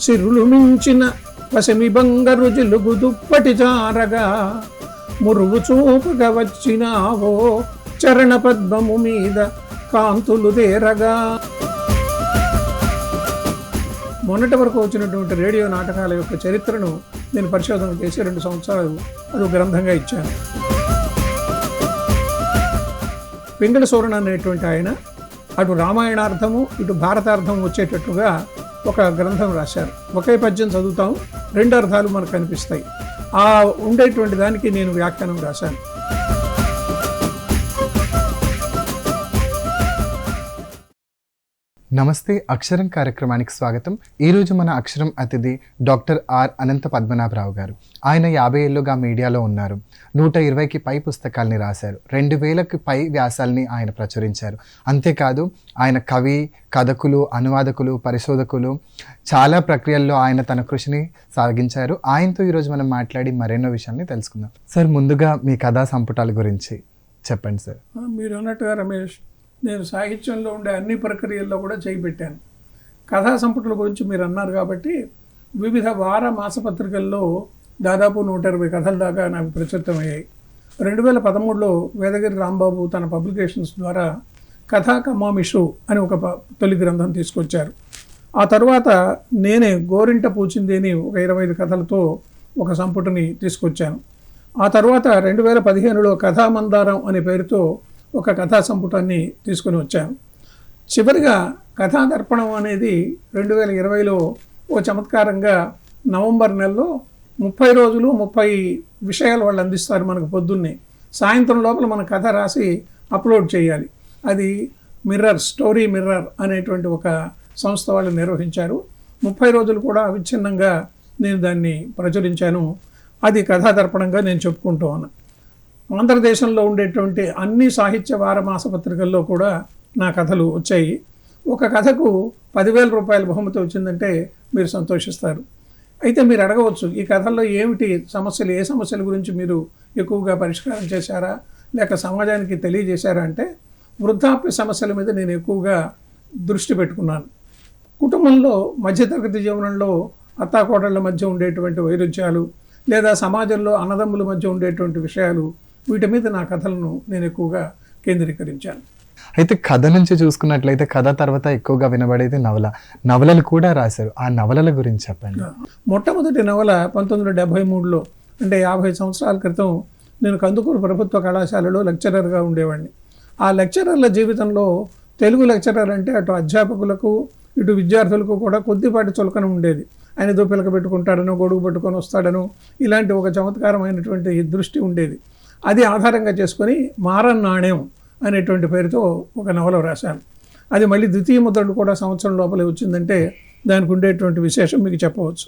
సిరులు మించిన పసిమి బంగరు జిలుగు దుప్పటి జారగా. మురుగు చూపుగా వచ్చినావో చరణ పద్మము మీద కాంతులు తేరగా. మొన్నటి వరకు వచ్చినటువంటి రేడియో నాటకాల యొక్క చరిత్రను నేను పరిశోధన చేసి రెండు సంవత్సరాలు అది గ్రంథంగా ఇచ్చాను. పింగళ సూరణ అనేటువంటి ఆయన అటు రామాయణార్థము ఇటు భారతార్థం వచ్చేటట్టుగా ఒక గ్రంథం రాశారు. ఒకే పద్యం చదువుతాం రెండు అర్థాలు మనకు కనిపిస్తాయి. ఆ ఉండేటువంటి దానికి నేను వ్యాఖ్యానం రాశాను. నమస్తే అక్షరం కార్యక్రమానికి స్వాగతం. ఈరోజు మన అక్షరం అతిథి డాక్టర్ ఆర్ అనంత పద్మనాభరావు గారు. ఆయన యాభై ఏళ్ళుగా మీడియాలో ఉన్నారు. నూట ఇరవైకి పై పుస్తకాల్ని రాశారు. రెండు వేలకి పై వ్యాసాల్ని ఆయన ప్రచురించారు. అంతేకాదు ఆయన కవి కథకులు అనువాదకులు పరిశోధకులు చాలా ప్రక్రియల్లో ఆయన తన కృషిని సాగించారు. ఆయనతో ఈరోజు మనం మాట్లాడి మరెన్నో విషయాల్ని తెలుసుకుందాం. సార్ ముందుగా మీ కథా సంపుటాల గురించి చెప్పండి సార్. మీరు అన్నట్టుగా రమేష్ నేను సాహిత్యంలో ఉండే అన్ని ప్రక్రియల్లో కూడా చేయిపెట్టాను. కథా సంపుటుల గురించి మీరు అన్నారు కాబట్టి వివిధ వార మాసపత్రికల్లో దాదాపు నూట ఇరవై కథల దాకా నాకు ప్రచురితమయ్యాయి. రెండు వేల పదమూడులో వేదగిరి రాంబాబు తన పబ్లికేషన్స్ ద్వారా కథా కమామిషు అని ఒక ప- తొలి గ్రంథం తీసుకొచ్చారు. ఆ తర్వాత నేనే గోరింట పూచింది అని ఒక ఇరవై ఐదు కథలతో ఒక సంపుటిని తీసుకొచ్చాను. ఆ తర్వాత రెండు వేల పదిహేనులో కథామందారం అనే పేరుతో ఒక కథా సంపుటాన్ని తీసుకుని వచ్చాను చివరిగా కథా దర్పణం అనేది రెండు వేల ఇరవైలో ఓ చమత్కారంగా నవంబర్ నెలలో ముప్పై రోజులు ముప్పై విషయాలు వాళ్ళు అందిస్తారు మనకు పొద్దున్నే. సాయంత్రం లోపల మన కథ రాసి అప్లోడ్ చేయాలి. అది మిర్రర్ స్టోరీ మిర్రర్ అనేటువంటి ఒక సంస్థ వాళ్ళు నిర్వహించారు. ముప్పై రోజులు కూడా అవిచ్ఛిన్నంగా నేను దాన్ని ప్రచురించాను. అది కథాదర్పణంగా నేను చెప్పుకుంటూ ఉన్నాను ఆంధ్రదేశంలో ఉండేటువంటి అన్ని సాహిత్య వార మాసపత్రికల్లో కూడా నా కథలు వచ్చాయి. ఒక కథకు పదివేల రూపాయల బహుమతి వచ్చిందంటే మీరు సంతోషిస్తారు. అయితే మీరు అడగవచ్చు ఈ కథల్లో ఏమిటి సమస్యలు ఏ సమస్యల గురించి మీరు ఎక్కువగా పరిష్కారం చేశారా లేక సమాజానికి తెలియజేశారా అంటే వృద్ధాప్య సమస్యల మీద నేను ఎక్కువగా దృష్టి పెట్టుకున్నాను. కుటుంబంలో మధ్యతరగతి జీవనంలో అత్తాకోడళ్ళ మధ్య ఉండేటువంటి వైరుధ్యాలు లేదా సమాజంలో అన్నదమ్ముల మధ్య ఉండేటువంటి విషయాలు వీటి మీద నా కథలను నేను ఎక్కువగా కేంద్రీకరించాను. అయితే కథ నుంచి చూసుకున్నట్లయితే కథ తర్వాత ఎక్కువగా వినబడేది నవల. నవలలు కూడా రాశారు. ఆ నవలల గురించి చెప్పండి. మొట్టమొదటి నవల పంతొమ్మిది వందల డెబ్భై మూడులో అంటే యాభై సంవత్సరాల క్రితం నేను కందుకూరు ప్రభుత్వ కళాశాలలో లెక్చరర్గా ఉండేవాడిని. ఆ లెక్చరర్ల జీవితంలో తెలుగు లెక్చరర్ అంటే అటు అధ్యాపకులకు ఇటు విద్యార్థులకు కూడా కొద్దిపాటి చులకన ఉండేది. ఆయన దోపిలక పెట్టుకుంటాడనో గొడుగు పెట్టుకొని వస్తాడనో ఇలాంటి ఒక చమత్కారమైనటువంటి దృష్టి ఉండేది. అది ఆధారంగా చేసుకొని మారన్ నాణ్యం అనేటువంటి పేరుతో ఒక నవల రాశాను అది మళ్ళీ ద్వితీయ ముద్రలు కూడా సంవత్సరం లోపలే వచ్చిందంటే దానికి ఉండేటువంటి విశేషం మీకు చెప్పవచ్చు.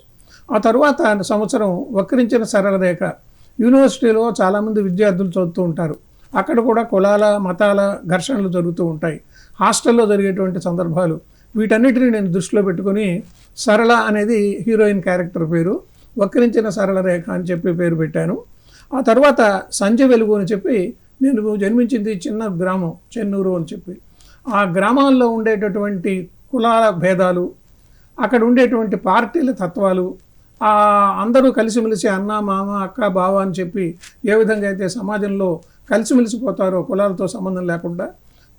ఆ తర్వాత సంవత్సరం వక్రించిన సరళ రేఖ యూనివర్సిటీలో చాలామంది విద్యార్థులు చదువుతూ ఉంటారు. అక్కడ కూడా కులాల మతాల ఘర్షణలు జరుగుతూ ఉంటాయి. హాస్టల్లో జరిగేటువంటి సందర్భాలు. వీటన్నిటిని నేను దృష్టిలో పెట్టుకొని సరళ అనేది హీరోయిన్ క్యారెక్టర్ పేరు వక్రించిన సరళ రేఖ అని చెప్పి పేరు పెట్టాను. ఆ తర్వాత సంజయ్ వెలుగు అని చెప్పి నేను జన్మించింది చిన్న గ్రామం చెన్నూరు అని చెప్పి. ఆ గ్రామాల్లో ఉండేటటువంటి కులాల భేదాలు అక్కడ ఉండేటువంటి పార్టీల తత్వాలు ఆ అందరూ కలిసిమెలిసి అన్న మామ అక్క బావ అని చెప్పి ఏ విధంగా అయితే సమాజంలో కలిసిమెలిసిపోతారో కులాలతో సంబంధం లేకుండా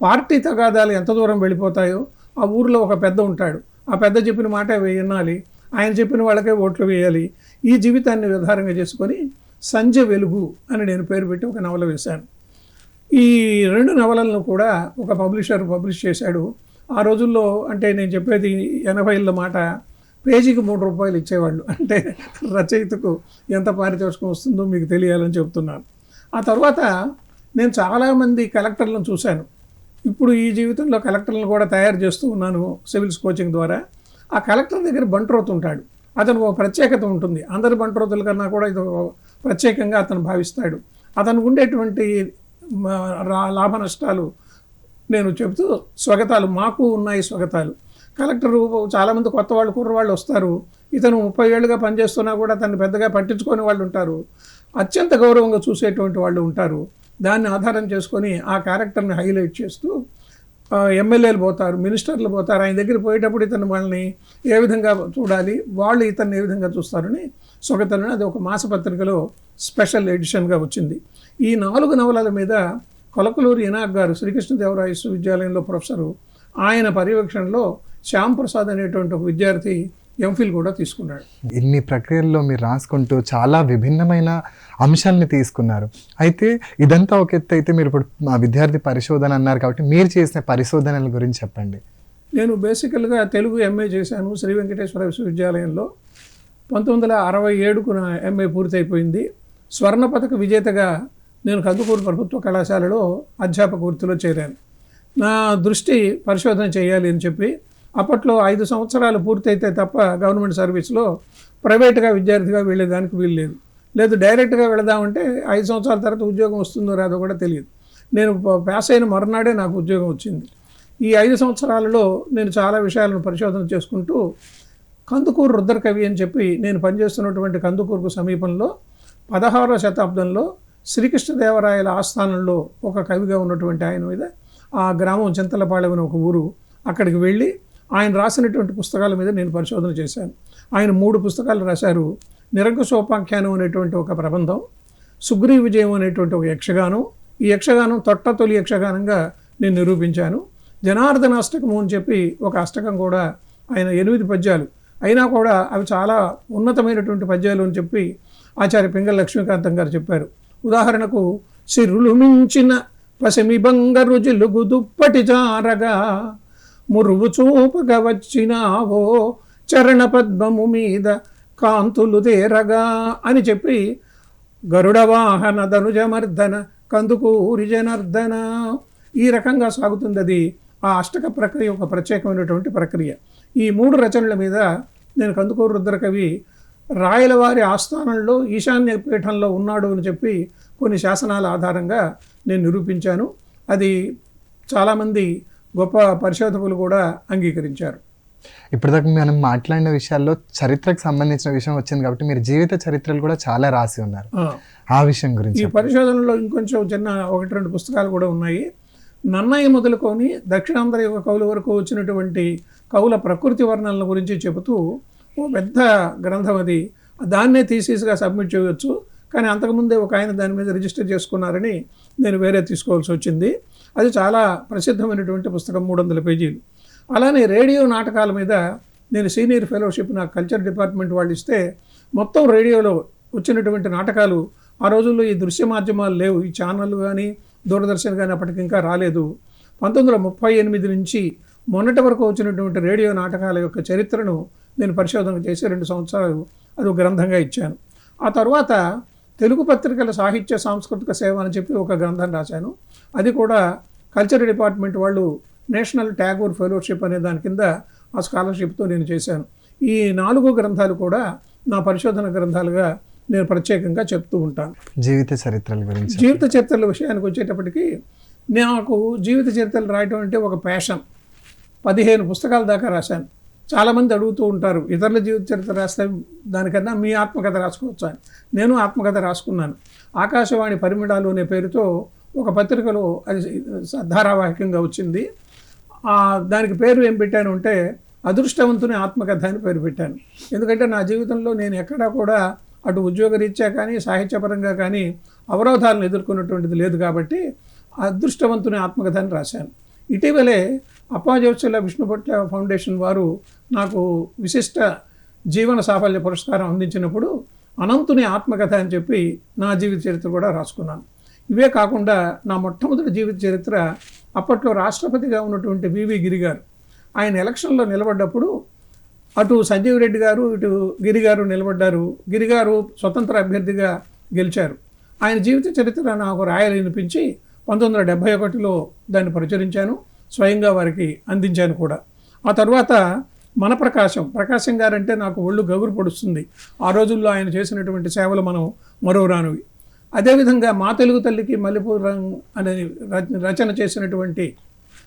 పార్టీ తగాదాలు ఎంత దూరం వెళ్ళిపోతాయో ఆ ఊరిలో ఒక పెద్ద ఉంటాడు. ఆ పెద్ద చెప్పిన మాట వినాలి. ఆయన చెప్పిన వాళ్ళకే ఓట్లు వేయాలి. ఈ జీవితాన్ని విధారంగా చేసుకొని సంజ వెలుగు అని నేను పేరు పెట్టి ఒక నవల వేశాను. ఈ రెండు నవలలను కూడా ఒక పబ్లిషర్ పబ్లిష్ చేశాడు. ఆ రోజుల్లో అంటే నేను చెప్పేది ఎనభైల మాట పేజీకి మూడు రూపాయలు ఇచ్చేవాళ్ళు. అంటే రచయితకు ఎంత పారితోషికం వస్తుందో మీకు తెలియాలని చెప్తున్నాను. ఆ తర్వాత నేను చాలామంది కలెక్టర్లను చూశాను. ఇప్పుడు ఈ జీవితంలో కలెక్టర్లను కూడా తయారు చేస్తూ ఉన్నాను సివిల్స్ కోచింగ్ ద్వారా. ఆ కలెక్టర్ దగ్గర బంట్రోత్ ఉంటాడు. అతను ఒక ప్రత్యేకత ఉంటుంది. అందరి బంట్రోతుల కన్నా కూడా ఇది ప్రత్యేకంగా అతను భావిస్తాడు. అతను ఉండేటువంటి లాభ నష్టాలు నేను చెబుతూ స్వాగతాలు మాకు ఉన్నాయి స్వాగతాలు. కలెక్టరు చాలామంది కొత్త వాళ్ళు కుర్రవాళ్ళు వస్తారు. ఇతను ముప్పై ఏళ్ళుగా పనిచేస్తున్నా కూడా తను పెద్దగా పట్టించుకొని వాళ్ళు ఉంటారు. అత్యంత గౌరవంగా చూసేటువంటి వాళ్ళు ఉంటారు. దాన్ని ఆధారం చేసుకొని ఆ క్యారెక్టర్ని హైలైట్ చేస్తూ ఎమ్మెల్యేలు పోతారు మినిస్టర్లు పోతారు ఆయన దగ్గర పోయేటప్పుడు ఇతను వాళ్ళని ఏ విధంగా చూడాలి వాళ్ళు ఇతన్ని ఏ విధంగా చూస్తారని సొగతలను అది ఒక మాసపత్రికలో స్పెషల్ ఎడిషన్గా వచ్చింది. ఈ నాలుగు నవలల మీద కొలకలూరి ఇనాక్ గారు శ్రీకృష్ణదేవరాయ విశ్వవిద్యాలయంలో ప్రొఫెసరు ఆయన పర్యవేక్షణలో శ్యాంప్రసాద్ అనేటువంటి ఒక విద్యార్థి ఎంఫిల్ కూడా తీసుకున్నాడు. ఇన్ని ప్రక్రియల్లో మీరు రాసుకుంటూ చాలా విభిన్నమైన అంశాలని తీసుకున్నారు. అయితే ఇదంతా ఒక ఎత్తు అయితే మీరు ఇప్పుడు మా విద్యార్థి పరిశోధన అన్నారు కాబట్టి మీరు చేసిన పరిశోధనల గురించి చెప్పండి. నేను బేసికల్గా తెలుగు ఎంఏ చేశాను శ్రీ వెంకటేశ్వర విశ్వవిద్యాలయంలో. పంతొమ్మిది వందల అరవై ఏడుకు నా ఎంఏ పూర్తయిపోయింది. స్వర్ణ పథక విజేతగా నేను కందుకూరు ప్రభుత్వ కళాశాలలో అధ్యాపక వృత్తిలో చేరాను. నా దృష్టి పరిశోధన చేయాలి అని చెప్పి అప్పట్లో ఐదు సంవత్సరాలు పూర్తయితే తప్ప గవర్నమెంట్ సర్వీస్లో ప్రైవేట్గా విద్యార్థిగా వెళ్ళేదానికి వీలు లేదు. లేదు డైరెక్ట్గా వెళదామంటే ఐదు సంవత్సరాల తర్వాత ఉద్యోగం వస్తుందో రాదో కూడా తెలియదు. నేను ప- పాస్ అయిన మరునాడే నాకు ఉద్యోగం వచ్చింది. ఈ ఐదు సంవత్సరాలలో నేను చాలా విషయాలను పరిశోధన చేసుకుంటూ కందుకూరు రుద్రకవి అని చెప్పి నేను పనిచేస్తున్నటువంటి కందుకూరుకు సమీపంలో పదహారవ శతాబ్దంలో శ్రీకృష్ణదేవరాయల ఆస్థానంలో ఒక కవిగా ఉన్నటువంటి ఆయన మీద ఆ గ్రామం చింతలపాళెం అనే ఒక ఊరు అక్కడికి వెళ్ళి ఆయన రాసినటువంటి పుస్తకాల మీద నేను పరిశోధన చేశాను. ఆయన మూడు పుస్తకాలు రాశారు. నిరంకుశోపాఖ్యానం అనేటువంటి ఒక ప్రబంధం సుగ్రీ విజయం అనేటువంటి ఒక యక్షగానం. ఈ యక్షగానం తొట్ట తొలి యక్షగానంగా నేను నిరూపించాను. జనార్దన అష్టకము అని చెప్పి ఒక అష్టకం కూడా ఆయన ఎనిమిది పద్యాలు. అయినా కూడా అవి చాలా ఉన్నతమైనటువంటి పద్యాలు అని చెప్పి ఆచార్య పింగళ లక్ష్మీకాంతం గారు చెప్పారు. ఉదాహరణకు సిరులు మించిన పసిమి బంగారు జిలుగు దుప్పటి జారగా మురువు చూపగా వచ్చినావో చరణ పద్మము మీద కాంతులు తేరగా అని చెప్పి గరుడ వాహన ధనుజమర్దన కందుకూరి జనార్దన ఈ రకంగా సాగుతుంది అది. ఆ అష్టక ప్రక్రియ ఒక ప్రత్యేకమైనటువంటి ప్రక్రియ. ఈ మూడు రచనల మీద నేను కందుకూరు రుద్రకవి రాయలవారి ఆస్థానంలో ఈశాన్య పీఠంలో ఉన్నాడు అని చెప్పి కొన్ని శాసనాల ఆధారంగా నేను నిరూపించాను. అది చాలామంది గొప్ప పరిశోధకులు కూడా అంగీకరించారు. ఇప్పటిదాకా మనం మాట్లాడిన విషయాల్లో చరిత్రకు సంబంధించిన విషయం వచ్చింది కాబట్టి మీరు జీవిత చరిత్రలు కూడా చాలా రాసి ఉన్నారు. ఆ. విషయం గురించి ఈ పరిశోధనలో ఇంకొంచెం చిన్న ఒకటి రెండు పుస్తకాలు కూడా ఉన్నాయి. నన్నయ్య మొదలుకొని దక్షిణాంధ్ర యుగ కవుల వరకు వచ్చినటువంటి కవుల ప్రకృతి వర్ణనల గురించి చెబుతూ ఓ పెద్ద గ్రంథం అది. దాన్నే థీసీస్గా సబ్మిట్ చేయవచ్చు కానీ అంతకుముందే ఒక ఆయన దాని మీద రిజిస్టర్ చేసుకున్నారని నేను వేరే తీసుకోవాల్సి వచ్చింది. అది చాలా ప్రసిద్ధమైనటువంటి పుస్తకం మూడు వందల పేజీలు. అలానే రేడియో నాటకాల మీద నేను సీనియర్ ఫెలోషిప్ నా కల్చర్ డిపార్ట్మెంట్ వాళ్ళు ఇస్తే మొత్తం రేడియోలో వచ్చినటువంటి నాటకాలు ఆ రోజుల్లో ఈ దృశ్య మాధ్యమాలు లేవు. ఈ ఛానల్ కానీ దూరదర్శన్ కానీ అప్పటికి ఇంకా రాలేదు. పంతొమ్మిది వందల ముప్పై ఎనిమిది నుంచి మొన్నటి వరకు వచ్చినటువంటి రేడియో నాటకాల యొక్క చరిత్రను నేను పరిశోధన చేసి రెండు సంవత్సరాలు అది గ్రంథంగా ఇచ్చాను. ఆ తర్వాత తెలుగు పత్రికల సాహిత్య సాంస్కృతిక సేవ అని చెప్పి ఒక గ్రంథం రాశాను. అది కూడా కల్చర్ డిపార్ట్మెంట్ వాళ్ళు నేషనల్ ట్యాగూర్ ఫెలోషిప్ అనే దాని కింద ఆ స్కాలర్షిప్తో నేను చేశాను. ఈ నాలుగు గ్రంథాలు కూడా నా పరిశోధన గ్రంథాలుగా నేను ప్రత్యేకంగా చెప్తూ ఉంటాను. జీవిత చరిత్రల గురించి. జీవిత చరిత్రల విషయానికి వచ్చేటప్పటికి నాకు జీవిత చరిత్రలు రాయటం అంటే ఒక ప్యాషన్. పదిహేను పుస్తకాల దాకా రాశాను. చాలామంది అడుగుతూ ఉంటారు ఇతరుల జీవిత చరిత్ర రాస్తే దానికన్నా మీ ఆత్మకథ రాసుకోవచ్చు అని. నేను ఆత్మకథ రాసుకున్నాను. ఆకాశవాణి పరిమిడాలు అనే పేరుతో ఒక పత్రికలో అది ధారావాహికంగా వచ్చింది. దానికి పేరు ఏం పెట్టాను అంటే అదృష్టవంతుని ఆత్మకథ అని పేరు పెట్టాను. ఎందుకంటే నా జీవితంలో నేను ఎక్కడా కూడా అటు ఉద్యోగరీత్యా కానీ సాహిత్యపరంగా కానీ అవరోధాలను ఎదుర్కొన్నటువంటిది లేదు కాబట్టి అదృష్టవంతుని ఆత్మకథ అని రాశాను. ఇటీవలే అప్పాజోత్సల విష్ణుభట్ల ఫౌండేషన్ వారు నాకు విశిష్ట జీవన సాఫల్య పురస్కారం అందించినప్పుడు అనంతుని ఆత్మకథ అని చెప్పి నా జీవిత చరిత్ర కూడా రాసుకున్నాను. ఇవే కాకుండా నా మొట్టమొదటి జీవిత చరిత్ర అప్పట్లో రాష్ట్రపతిగా ఉన్నటువంటి వివి గిరి గారు ఆయన ఎలక్షన్లో నిలబడ్డప్పుడు అటు సంజీవ్ రెడ్డి గారు ఇటు గిరి గారు నిలబడ్డారు. గిరి గారు స్వతంత్ర అభ్యర్థిగా గెలిచారు. ఆయన జీవిత చరిత్ర నాకు రాయాలనిపించి పంతొమ్మిది వందల డెబ్భై ఒకటిలో దాన్ని ప్రచురించాను. స్వయంగా వారికి అందించాను కూడా. ఆ తర్వాత మన ప్రకాశం ప్రకాశం గారంటే నాకు ఒళ్ళు గగురు పొడుస్తుంది. ఆ రోజుల్లో ఆయన చేసినటువంటి సేవలు మనం మరో రానువి అదేవిధంగా మా తెలుగు తల్లికి మల్లెపూరం అనే రచన చేసినటువంటి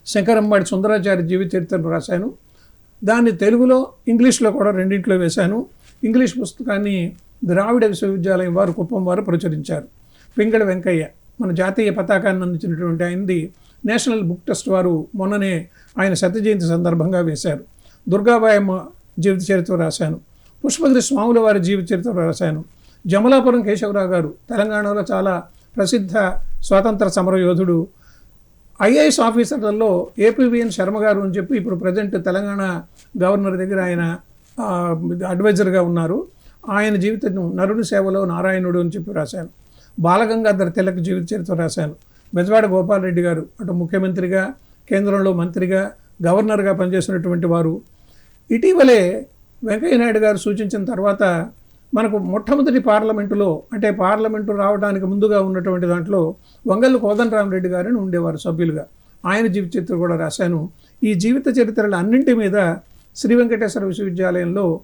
శంకరంబాడి సుందరాచార్య జీవిత చరిత్రను రాశాను. దాన్ని తెలుగులో ఇంగ్లీష్లో కూడా రెండింటిలో వేశాను. ఇంగ్లీష్ పుస్తకాన్ని ద్రావిడ విశ్వవిద్యాలయం వారు కుప్పం వారు ప్రచురించారు. పింగళ వెంకయ్య మన జాతీయ పతాకాన్ని అందించినటువంటి ఆయనది నేషనల్ బుక్ ట్రస్ట్ వారు మొన్ననే ఆయన శత జయంతి సందర్భంగా వేశారు. దుర్గాబాయమ్మ జీవిత చరిత్ర రాశాను. పుష్పగిరి స్వాముల వారి జీవిత చరిత్ర రాశాను. జమలాపురం కేశవరావు గారు తెలంగాణలో చాలా ప్రసిద్ధ స్వాతంత్ర సమరయోధుడు. ఐఏఎస్ ఆఫీసర్లలో ఏపీవిఎన్ శర్మ గారు అని చెప్పి ఇప్పుడు ప్రజెంట్ తెలంగాణ గవర్నర్ దగ్గర ఆయన అడ్వైజర్గా ఉన్నారు. ఆయన జీవితం నరుని సేవలో నారాయణుడు అని చెప్పి రాశాను. బాలగంగాధర తిలక్ జీవిత చరిత్ర రాశాను. బెజవాడ గోపాలరెడ్డి గారు అటు ముఖ్యమంత్రిగా కేంద్రంలో మంత్రిగా గవర్నర్గా పనిచేసినటువంటి వారు. ఇటీవలే వెంకయ్యనాయుడు గారు సూచించిన తర్వాత మనకు మొట్టమొదటి పార్లమెంటులో అంటే పార్లమెంటు రావడానికి ముందుగా ఉన్నటువంటి దాంట్లో వంగల్లు కోదండరామరెడ్డి గారని ఉండేవారు సభ్యులుగా. ఆయన జీవిత చరిత్ర కూడా రాశాను. ఈ జీవిత చరిత్రల అన్నింటి మీద శ్రీ వెంకటేశ్వర విశ్వవిద్యాలయంలో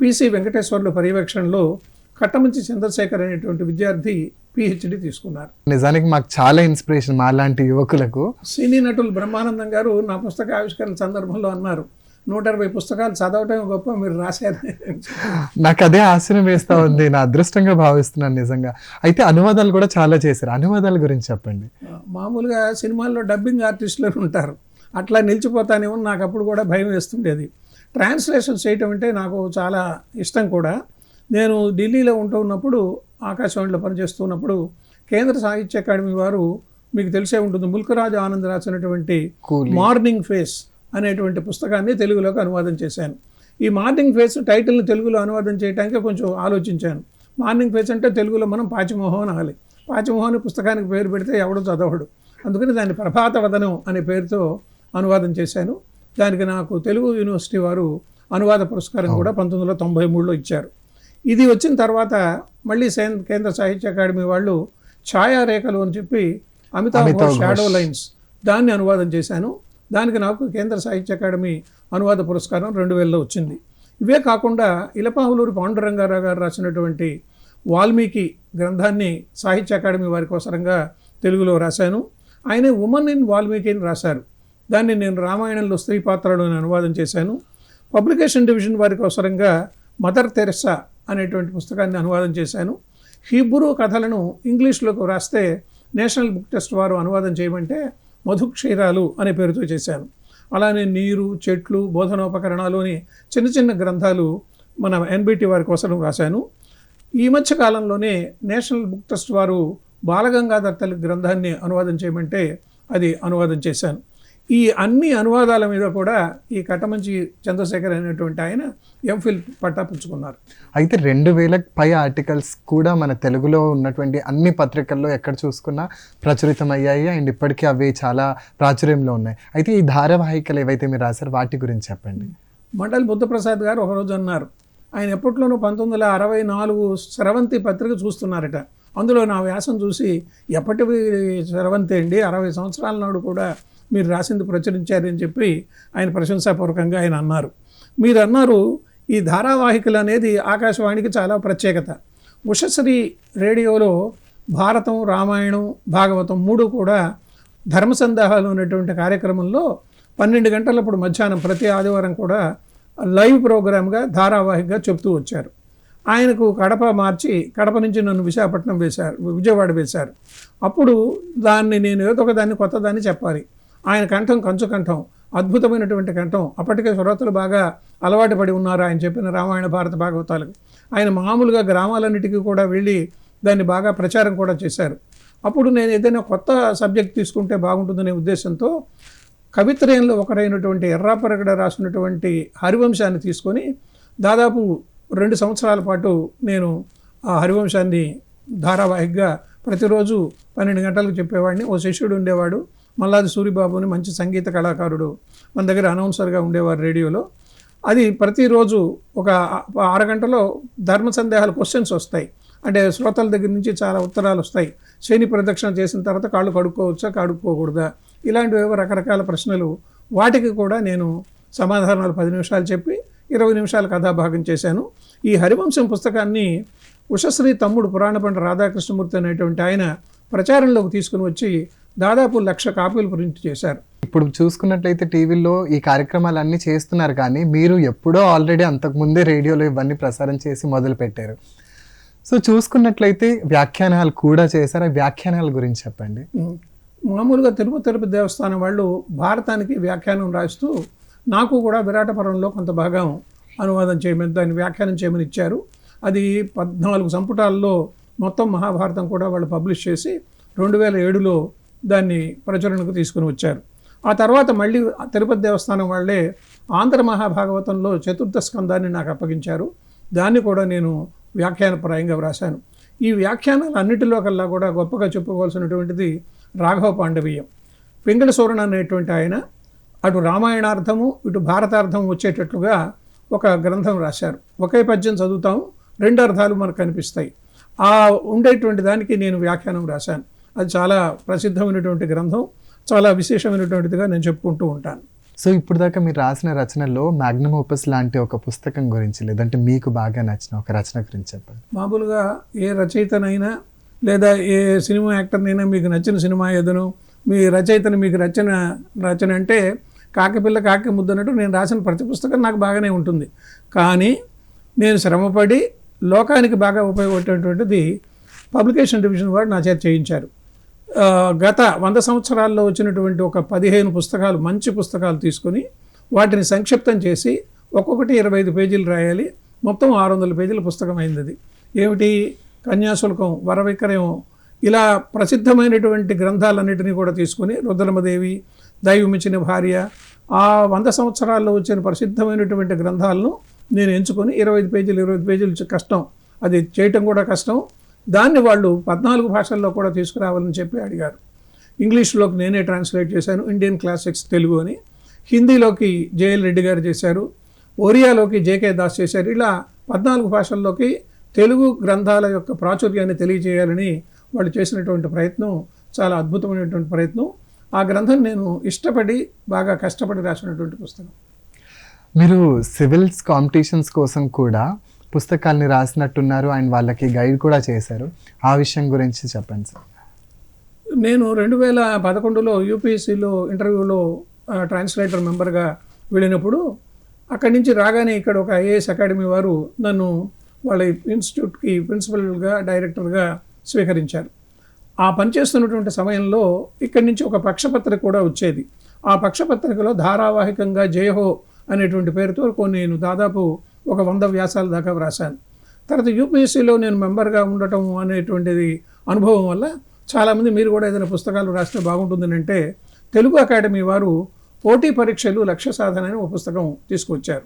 పిసి వెంకటేశ్వర్లు పర్యవేక్షణలో కట్టమంచి చంద్రశేఖర్ అనేటువంటి విద్యార్థి పిహెచ్డి తీసుకున్నారు. నిజానికి మాకు చాలా ఇన్స్పిరేషన్ మాలాంటి యువకులకు. సినీ నటులు బ్రహ్మానందం గారు నా పుస్తక ఆవిష్కరణ సందర్భంలో అన్నారు నూట ఇరవై పుస్తకాలు చదవటమే గొప్ప మీరు రాశారు. నాకు అదే ఆశ్చర్యం వేస్తా ఉంది నా అదృష్టంగా భావిస్తున్నాను నిజంగా. అయితే అనువాదాలు కూడా చాలా చేశారు. అనువాదాల గురించి చెప్పండి. మామూలుగా సినిమాల్లో డబ్బింగ్ ఆర్టిస్టులు ఉంటారు. అట్లా నిలిచిపోతానేమో నాకు అప్పుడు కూడా భయం వేస్తుండేది. ట్రాన్స్లేషన్ చేయటం అంటే నాకు చాలా ఇష్టం కూడా. నేను ఢిల్లీలో ఉంటూ ఉన్నప్పుడు ఆకాశవాణిలో పనిచేస్తున్నప్పుడు కేంద్ర సాహిత్య అకాడమీ వారు మీకు తెలిసే ఉంటుంది ముల్కరాజు ఆనంద్ రాసినటువంటి మార్నింగ్ ఫేస్ అనేటువంటి పుస్తకాన్ని తెలుగులోకి అనువాదం చేశాను. ఈ మార్నింగ్ ఫేస్ టైటిల్ని తెలుగులో అనువాదం చేయడానికి కొంచెం ఆలోచించాను. మార్నింగ్ ఫేస్ అంటే తెలుగులో మనం పాచిమోహం అనాలి. పాచిమోహన్ పుస్తకానికి పేరు పెడితే ఎవడు చదవడు. అందుకని దాన్ని ప్రభాత వదనం అనే పేరుతో అనువాదం చేశాను. దానికి నాకు తెలుగు యూనివర్సిటీ వారు అనువాద పురస్కారం కూడా పంతొమ్మిది వందల తొంభై మూడులో ఇచ్చారు. ఇది వచ్చిన తర్వాత మళ్ళీ కేంద్ర సాహిత్య అకాడమీ వాళ్ళు ఛాయారేఖలు అని చెప్పి అమితాబ్ ఘోష్. షాడో లైన్స్ దాన్ని అనువాదం చేశాను. దానికి నాకు కేంద్ర సాహిత్య అకాడమీ అనువాద పురస్కారం రెండు వేలలో వచ్చింది. ఇవే కాకుండా ఇలపాహులూరు పాండురంగారావు గారు రాసినటువంటి వాల్మీకి గ్రంథాన్ని సాహిత్య అకాడమీ వారి కోసరంగా తెలుగులో రాశాను. ఆయనే ఉమన్ ఇన్ వాల్మీకి అని రాశారు. దాన్ని నేను రామాయణంలో స్త్రీ పాత్రలు అని అనువాదం చేశాను. పబ్లికేషన్ డివిజన్ వారి కోసరంగా మదర్ తెరెసా అనేటువంటి పుస్తకాన్ని అనువాదం చేశాను. హీబ్రూ కథలను ఇంగ్లీష్లోకి వ్రాస్తే నేషనల్ బుక్ టెస్ట్ వారు అనువాదం చేయమంటే మధుక్షీరాలు అనే పేరుతో చేశాను. అలానే నీరు చెట్లు బోధనోపకరణాలు అని చిన్న చిన్న గ్రంథాలు మన ఎన్బిటి వారి కోసం రాశాను ఈ మధ్య కాలంలోనే నేషనల్ బుక్ ట్రస్ట్ వారు బాలగంగాధర్ తల్లి గ్రంథాన్ని అనువాదం చేయమంటే అది అనువాదం చేశాను. ఈ అన్ని అనువాదాల మీద కూడా ఈ కట్టమంచి చంద్రశేఖర్ అనేటువంటి ఆయన ఎంఫిల్ పట్టా పుచ్చుకున్నారు. అయితే రెండు వేల పై ఆర్టికల్స్ కూడా మన తెలుగులో ఉన్నటువంటి అన్ని పత్రికల్లో ఎక్కడ చూసుకున్నా ప్రచురితం అయ్యాయి అండ్ ఇప్పటికీ అవి చాలా ప్రాచుర్యంలో ఉన్నాయి. అయితే ఈ ధారావాహికలు ఏవైతే మీరు రాశారో వాటి గురించి చెప్పండి. మండలి బుద్ధప్రసాద్ గారు ఒకరోజు అన్నారు ఆయన ఎప్పట్లోనూ పంతొమ్మిది వందల అరవై నాలుగు స్రవంతి పత్రిక చూస్తున్నారట. అందులో నా వ్యాసం చూసి ఎప్పటివి స్రవంతి అండి? అరవై సంవత్సరాల నాడు కూడా మీరు రాసింది ప్రచురించారని చెప్పి ఆయన ప్రశంసాపూర్వకంగా ఆయన అన్నారు. మీరు అన్నారు ఈ ధారావాహికలు అనేది ఆకాశవాణికి చాలా ప్రత్యేకత. ఉషశ్రీ రేడియోలో భారతం రామాయణం భాగవతం మూడు కూడా ధర్మ సందేహాలు అనేటువంటి కార్యక్రమంలో పన్నెండు గంటలప్పుడు మధ్యాహ్నం ప్రతి ఆదివారం కూడా లైవ్ ప్రోగ్రామ్గా ధారావాహికగా చెప్తూ వచ్చారు. ఆయనకు కడప మార్చి కడప నుంచి నన్ను విశాఖపట్నం వేశారు విజయవాడ వేశారు. అప్పుడు దాన్ని నేను ఏదో ఒక దాన్ని కొత్తదాన్ని చెప్పాలి. ఆయన కంఠం కంచు కంఠం అద్భుతమైనటువంటి కంఠం. అప్పటికే శ్రోతలు బాగా అలవాటు పడి ఉన్నారు ఆయన చెప్పిన రామాయణ భారత భాగవతాలకు. ఆయన మామూలుగా గ్రామాలన్నిటికీ కూడా వెళ్ళి దాన్ని బాగా ప్రచారం కూడా చేశారు. అప్పుడు నేను ఏదైనా కొత్త సబ్జెక్ట్ తీసుకుంటే బాగుంటుందనే ఉద్దేశంతో కవిత్రయంలో ఒకరైనటువంటి ఎర్రాపరగడ రాసినటువంటి హరివంశాన్ని తీసుకొని దాదాపు రెండు సంవత్సరాల పాటు నేను ఆ హరివంశాన్ని ధారావాహికగా ప్రతిరోజు పన్నెండు గంటలకు చెప్పేవాడిని. ఓ శిష్యుడు ఉండేవాడు. మల్లాది సూరిబాబు అని మంచి సంగీత కళాకారుడు. మన దగ్గర అనౌన్సర్గా ఉండేవారు రేడియోలో. అది ప్రతిరోజు ఒక అరగంటలో ధర్మ సందేహాలు క్వశ్చన్స్ వస్తాయి. అంటే శ్రోతల దగ్గర నుంచి చాలా ఉత్తరాలు వస్తాయి. శని ప్రదక్షిణ చేసిన తర్వాత కాళ్ళు కడుక్కోవచ్చా కడుక్కోకూడదా? ఇలాంటివేవో రకరకాల ప్రశ్నలు. వాటికి కూడా నేను సమాధానాలు పది నిమిషాలు చెప్పి ఇరవై నిమిషాల కథాభాగం చేశాను. ఈ హరివంశం పుస్తకాన్ని ఉషశ్రీ తమ్ముడు పురాణ పంట రాధాకృష్ణమూర్తి అనేటువంటి ఆయన ప్రచారంలోకి తీసుకుని వచ్చి దాదాపు లక్ష కాపీలు ప్రింట్ చేశారు. ఇప్పుడు చూసుకున్నట్లయితే టీవీలో ఈ కార్యక్రమాలు అన్నీ చేస్తున్నారు కానీ మీరు ఎప్పుడో ఆల్రెడీ అంతకుముందే రేడియోలో ఇవన్నీ ప్రసారం చేసి మొదలు పెట్టారు. సో చూసుకున్నట్లయితే వ్యాఖ్యానాలు కూడా చేశారు. ఆ వ్యాఖ్యానాల గురించి చెప్పండి. మామూలుగా తిరుపతి తిరుపతి దేవస్థానం వాళ్ళు భారతానికి వ్యాఖ్యానం రాస్తూ నాకు కూడా విరాటపురంలో కొంత భాగం అనువాదం చేయమని దాన్ని వ్యాఖ్యానం చేయమని ఇచ్చారు. అది పద్నాలుగు సంపుటాల్లో మొత్తం మహాభారతం కూడా వాళ్ళు పబ్లిష్ చేసి రెండు వేల ఏడులో దాన్ని ప్రచురణకు తీసుకుని వచ్చారు. ఆ తర్వాత మళ్ళీ తిరుపతి దేవస్థానం వాళ్ళే ఆంధ్ర మహాభాగవతంలో చతుర్థ స్కందాన్ని నాకు అప్పగించారు. దాన్ని కూడా నేను వ్యాఖ్యానప్రాయంగా వ్రాశాను. ఈ వ్యాఖ్యానాలు అన్నిటిలో కల్లా కూడా గొప్పగా చెప్పుకోవాల్సినటువంటిది రాఘవ పాండవీయం. పింగళ సూరణ అనేటువంటి ఆయన అటు రామాయణార్థము ఇటు భారతార్థం వచ్చేటట్లుగా ఒక గ్రంథం రాశారు. ఒకే పద్యం చదువుతాం రెండు అర్థాలు మనకు కనిపిస్తాయి. ఆ ఉండేటువంటి దానికి నేను వ్యాఖ్యానం రాశాను. అది చాలా ప్రసిద్ధమైనటువంటి గ్రంథం చాలా విశేషమైనటువంటిదిగా నేను చెప్పుకుంటూ ఉంటాను. సో ఇప్పుడు దాకా మీరు రాసిన రచనల్లో మ్యాగ్నమ్ ఓపస్ లాంటి ఒక పుస్తకం గురించి లేదంటే మీకు బాగా నచ్చిన ఒక రచన గురించి చెప్పండి. మామూలుగా ఏ రచయితనైనా లేదా ఏ సినిమా యాక్టర్నైనా మీకు నచ్చిన సినిమా ఏదను మీ రచయితను మీకు రచన రచన అంటే కాకిపిల్ల కాకి ముద్దన్నట్టు నేను రాసిన ప్రతి పుస్తకం నాకు బాగానే ఉంటుంది. కానీ నేను శ్రమపడి లోకానికి బాగా ఉపయోగపడేటువంటిది పబ్లికేషన్ డివిజన్ వారు నా చేత చేయించారు. గత వంద సంవత్సరాల్లో వచ్చినటువంటి ఒక పదిహేను పుస్తకాలు మంచి పుస్తకాలు తీసుకొని వాటిని సంక్షిప్తం చేసి ఒక్కొక్కటి ఇరవై ఐదు పేజీలు రాయాలి. మొత్తం ఆరు వందల పేజీల పుస్తకం అయింది అది. ఏమిటి? కన్యాశుల్కం వరవిక్రయం ఇలా ప్రసిద్ధమైనటువంటి గ్రంథాలన్నిటినీ కూడా తీసుకొని రుద్రమదేవి దైవమిచ్చిన భార్య ఆ వంద సంవత్సరాల్లో వచ్చిన ప్రసిద్ధమైనటువంటి గ్రంథాలను నేను ఎంచుకొని ఇరవై ఐదు పేజీలు ఇరవై ఐదు పేజీలు కష్టం. అది చేయటం కూడా కష్టం. దాన్ని వాళ్ళు పద్నాలుగు భాషల్లో కూడా తీసుకురావాలని చెప్పి అడిగారు. ఇంగ్లీష్లోకి నేనే ట్రాన్స్లేట్ చేశాను. ఇండియన్ క్లాసిక్స్ తెలుగు అని. హిందీలోకి జేఎల్ రెడ్డి గారు చేశారు. ఒరియాలోకి జేకే దాస్ చేశారు. ఇలా పద్నాలుగు భాషల్లోకి తెలుగు గ్రంథాల యొక్క ప్రాచుర్యాన్ని తెలియజేయాలని వాళ్ళు చేసినటువంటి ప్రయత్నం చాలా అద్భుతమైనటువంటి ప్రయత్నం. ఆ గ్రంథం నేను ఇష్టపడి బాగా కష్టపడి రాసినటువంటి పుస్తకం. మీరు సివిల్స్ కాంపిటీషన్స్ కోసం కూడా పుస్తకాల్ని రాసినట్టున్నారు. అండ్ వాళ్ళకి గైడ్ కూడా చేశారు. ఆ విషయం గురించి చెప్పండి సార్. నేను రెండు వేల పదకొండులో యూపీఎస్సీలో ఇంటర్వ్యూలో ట్రాన్స్లేటర్ మెంబర్గా వెళ్ళినప్పుడు అక్కడి నుంచి రాగానే ఇక్కడ ఒక ఐఏఎస్ అకాడమీ వారు నన్ను వాళ్ళ ఇన్స్టిట్యూట్కి ప్రిన్సిపల్గా డైరెక్టర్గా స్వీకరించారు. ఆ పనిచేస్తున్నటువంటి సమయంలో ఇక్కడి నుంచి ఒక పక్షపత్రిక కూడా వచ్చేది. ఆ పక్షపత్రికలో ధారావాహికంగా జయహో అనేటువంటి పేరుతో కొన్ని నేను దాదాపు ఒక వంద వ్యాసాల దాకా వ్రాసాను తర్వాత యూపీఎస్సీలో నేను మెంబర్గా ఉండటం అనేటువంటిది అనుభవం వల్ల చాలామంది మీరు కూడా ఏదైనా పుస్తకాలు రాస్తే బాగుంటుందని అంటే తెలుగు అకాడమీ వారు పోటీ పరీక్షలు లక్ష్య సాధన అని ఒక పుస్తకం తీసుకొచ్చారు.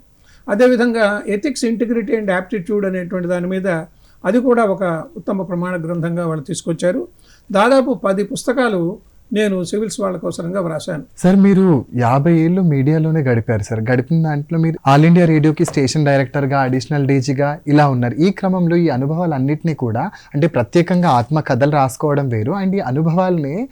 అదేవిధంగా ఎథిక్స్ ఇంటిగ్రిటీ అండ్ యాప్టిట్యూడ్ అనేటువంటి దాని మీద అది కూడా ఒక ఉత్తమ ప్రమాణ గ్రంథంగా వాళ్ళు తీసుకొచ్చారు. దాదాపు పది పుస్తకాలు నేను సివిల్స్ వాళ్ళ కోసరంగా వ్రాసాను సార్ మీరు యాభై ఏళ్ళు మీడియాలోనే గడిపారు సార్. గడిపిన దాంట్లో మీరు ఆల్ ఇండియా రేడియోకి స్టేషన్ డైరెక్టర్గా అడిషనల్ డీజీగా ఇలా ఉన్నారు. ఈ క్రమంలో ఈ అనుభవాలన్నింటినీ కూడా అంటే ప్రత్యేకంగా ఆత్మ కథలు రాసుకోవడం వేరు. అండ్ ఈ అనుభవాల్ని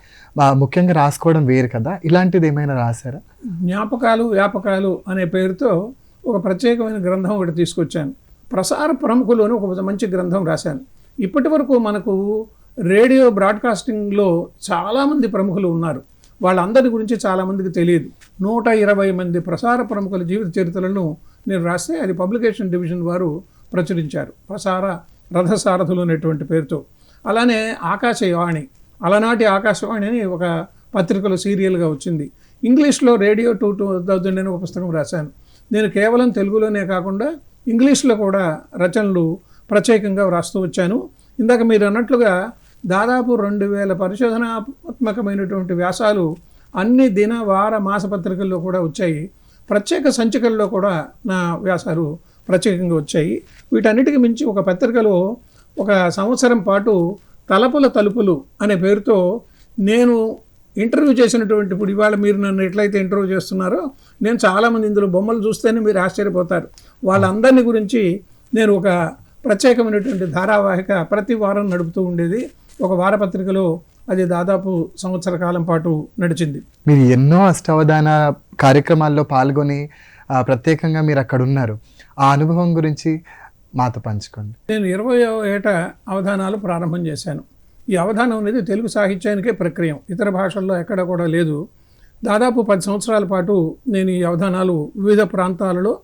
ముఖ్యంగా రాసుకోవడం వేరు కదా. ఇలాంటిది ఏమైనా రాశారా? జ్ఞాపకాలు వ్యాపకాలు అనే పేరుతో ఒక ప్రత్యేకమైన గ్రంథం ఒకటి తీసుకొచ్చాను. ప్రసార ప్రముఖులు అని ఒక మంచి గ్రంథం రాశాను. ఇప్పటి వరకు మనకు రేడియో బ్రాడ్కాస్టింగ్లో చాలామంది ప్రముఖులు ఉన్నారు. వాళ్ళందరి గురించి చాలామందికి తెలియదు. నూట ఇరవై మంది ప్రసార ప్రముఖుల జీవిత చరిత్రలను నేను రాస్తే అది పబ్లికేషన్ డివిజన్ వారు ప్రచురించారు. ప్రసార రథసారథులు అనేటువంటి పేరుతో. అలానే ఆకాశవాణి అలనాటి ఆకాశవాణి అని ఒక పత్రికలో సీరియల్గా వచ్చింది. ఇంగ్లీష్లో రేడియో టూ టూ థౌజండ్ అని ఒక పుస్తకం రాశాను. నేను కేవలం తెలుగులోనే కాకుండా ఇంగ్లీష్లో కూడా రచనలు ప్రత్యేకంగా వ్రాస్తూ వచ్చాను. ఇందాక మీరు అన్నట్లుగా దాదాపు రెండు వేల పరిశోధనాత్మకమైనటువంటి వ్యాసాలు అన్ని దిన వార మాసపత్రికల్లో కూడా వచ్చాయి. ప్రత్యేక సంచికల్లో కూడా నా వ్యాసాలు ప్రత్యేకంగా వచ్చాయి. వీటన్నిటికి మించి ఒక పత్రికలో ఒక సంవత్సరం పాటు తలపుల తలుపులు అనే పేరుతో నేను ఇంటర్వ్యూ చేసినటువంటి ఇప్పుడు ఇవాళ మీరు నన్ను ఎట్లయితే ఇంటర్వ్యూ చేస్తున్నారో నేను చాలామంది ఇందులో బొమ్మలు చూస్తేనే మీరు ఆశ్చర్యపోతారు. వాళ్ళందరినీ గురించి నేను ఒక ప్రత్యేకమైనటువంటి ధారావాహిక ప్రతి వారం నడుపుతూ ఉండేది. ఒక వారపత్రికలో అది దాదాపు సంవత్సర కాలం పాటు నడిచింది. మీరు ఎన్నో అష్టావధాన కార్యక్రమాల్లో పాల్గొని ప్రత్యేకంగా మీరు అక్కడ ఉన్నారు. ఆ అనుభవం గురించి మాతో పంచుకోండి. నేను ఇరవయో ఏట అవధానాలు ప్రారంభం చేశాను. ఈ అవధానం అనేది తెలుగు సాహిత్యానికే ప్రక్రియ. ఇతర భాషల్లో ఎక్కడ కూడా లేదు. దాదాపు పది సంవత్సరాల పాటు నేను ఈ అవధానాలు వివిధ ప్రాంతాలలో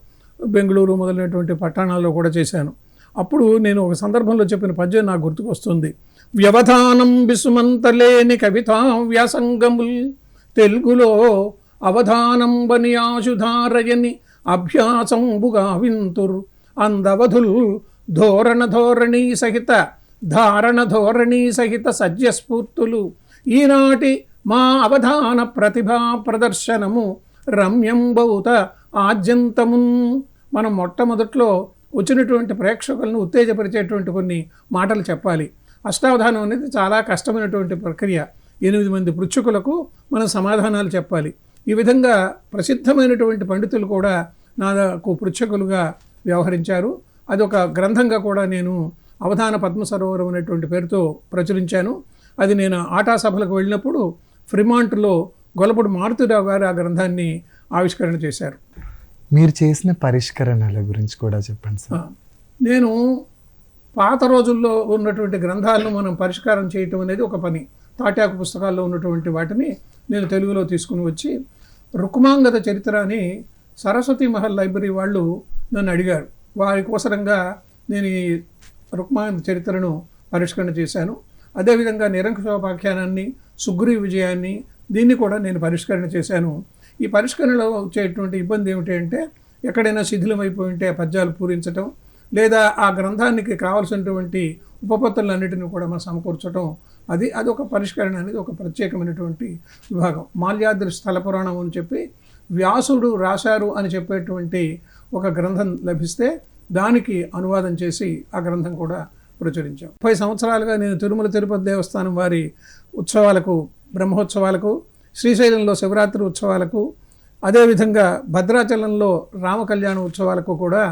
బెంగళూరు మొదలైనటువంటి పట్టణాల్లో కూడా చేశాను. అప్పుడు నేను ఒక సందర్భంలో చెప్పిన పద్యం నాకు గుర్తుకొస్తుంది. వ్యవధానం విసుమంతలేని కవితా వ్యాసంగముల్ తెలుగులో అవధానం బని ఆశుధారయని అభ్యాసంబుగా వింతుర్ అందవధుల్ ధోరణ ధోరణి సహిత ధారణ ధోరణి సహిత సజ్జస్ఫూర్తులు. ఈనాటి మా అవధాన ప్రతిభా ప్రదర్శనము రమ్యం బౌత ఆద్యంతమున్. మనం మొట్టమొదట్లో వచ్చినటువంటి ప్రేక్షకులను ఉత్తేజపరిచేటువంటి కొన్ని మాటలు చెప్పాలి. అష్టావధానం అనేది చాలా కష్టమైనటువంటి ప్రక్రియ. ఎనిమిది మంది పృచ్ఛకులకు మనం సమాధానాలు చెప్పాలి. ఈ విధంగా ప్రసిద్ధమైనటువంటి పండితులు కూడా నాకు పృచ్ఛకులుగా వ్యవహరించారు. అది ఒక గ్రంథంగా కూడా నేను అవధాన పద్మ సరోవరం అనేటువంటి పేరుతో ప్రచురించాను. అది నేను ఆటా సభలకు వెళ్ళినప్పుడు ఫ్రిమాంట్లో గొల్లపూడి మారుతిరావు గారు ఆ గ్రంథాన్ని ఆవిష్కరణ చేశారు. మీరు చేసిన పరిష్కరణల గురించి కూడా చెప్పండి సార్. నేను పాత రోజుల్లో ఉన్నటువంటి గ్రంథాలను మనం పరిష్కారం చేయటం అనేది ఒక పని. తాటాకు పుస్తకాల్లో ఉన్నటువంటి వాటిని నేను తెలుగులో తీసుకుని వచ్చి రుక్మాంగత చరిత్ర అని సరస్వతి మహల్ లైబ్రరీ వాళ్ళు నన్ను అడిగారు. వారి కోసరంగా నేను ఈ రుక్మాంగత చరిత్రను పరిష్కరణ చేశాను. అదేవిధంగా నిరంకుశోపాఖ్యానాన్ని సుగ్రీ విజయాన్ని దీన్ని కూడా నేను పరిష్కరణ చేశాను. ఈ పరిష్కరణలో వచ్చేటువంటి ఇబ్బంది ఏమిటి అంటే ఎక్కడైనా శిథిలమైపోయి ఉంటే పద్యాలు పూరించటం లేదా ఆ గ్రంథానికి కావాల్సినటువంటి ఉపపత్తులన్నిటిని కూడా మనం సమకూర్చడం అది అదొక పరిష్కరణ అనేది ఒక ప్రత్యేకమైనటువంటి విభాగం. మాల్యాద్రి స్థల పురాణం అని చెప్పి వ్యాసుడు రాశారు అని చెప్పేటువంటి ఒక గ్రంథం లభిస్తే దానికి అనువాదం చేసి ఆ గ్రంథం కూడా ప్రచురించాం. ముప్పై సంవత్సరాలుగా నేను తిరుమల తిరుపతి దేవస్థానం వారి ఉత్సవాలకు బ్రహ్మోత్సవాలకు శ్రీశైలంలో శివరాత్రి ఉత్సవాలకు అదేవిధంగా భద్రాచలంలో రామకళ్యాణ ఉత్సవాలకు కూడా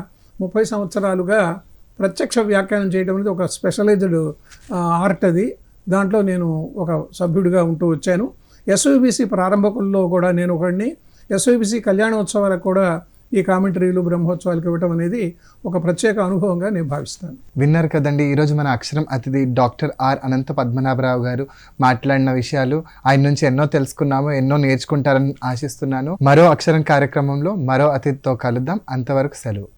ముప్పై సంవత్సరాలుగా ప్రత్యక్ష వ్యాఖ్యానం చేయడం అనేది ఒక స్పెషలైజ్డ్ ఆర్ట్ అది. దాంట్లో నేను ఒక సభ్యుడిగా ఉంటూ వచ్చాను. ఎస్విబిసి ప్రారంభకుల్లో కూడా నేను ఒకడిని. ఎస్విబిసి కళ్యాణోత్సవాలకు కూడా ఈ కామెంటరీలు బ్రహ్మోత్సవాలకు ఇవ్వటం అనేది ఒక ప్రత్యేక అనుభవంగా నేను భావిస్తాను. విన్నారు కదండి ఈరోజు మన అక్షరం అతిథి డాక్టర్ ఆర్ అనంత పద్మనాభరావు గారు మాట్లాడిన విషయాలు ఆయన నుంచి ఎన్నో తెలుసుకున్నాము ఎన్నో నేర్చుకుంటారని ఆశిస్తున్నాను. మరో అక్షరం కార్యక్రమంలో మరో అతిథితో కలుద్దాం. అంతవరకు సెలవు.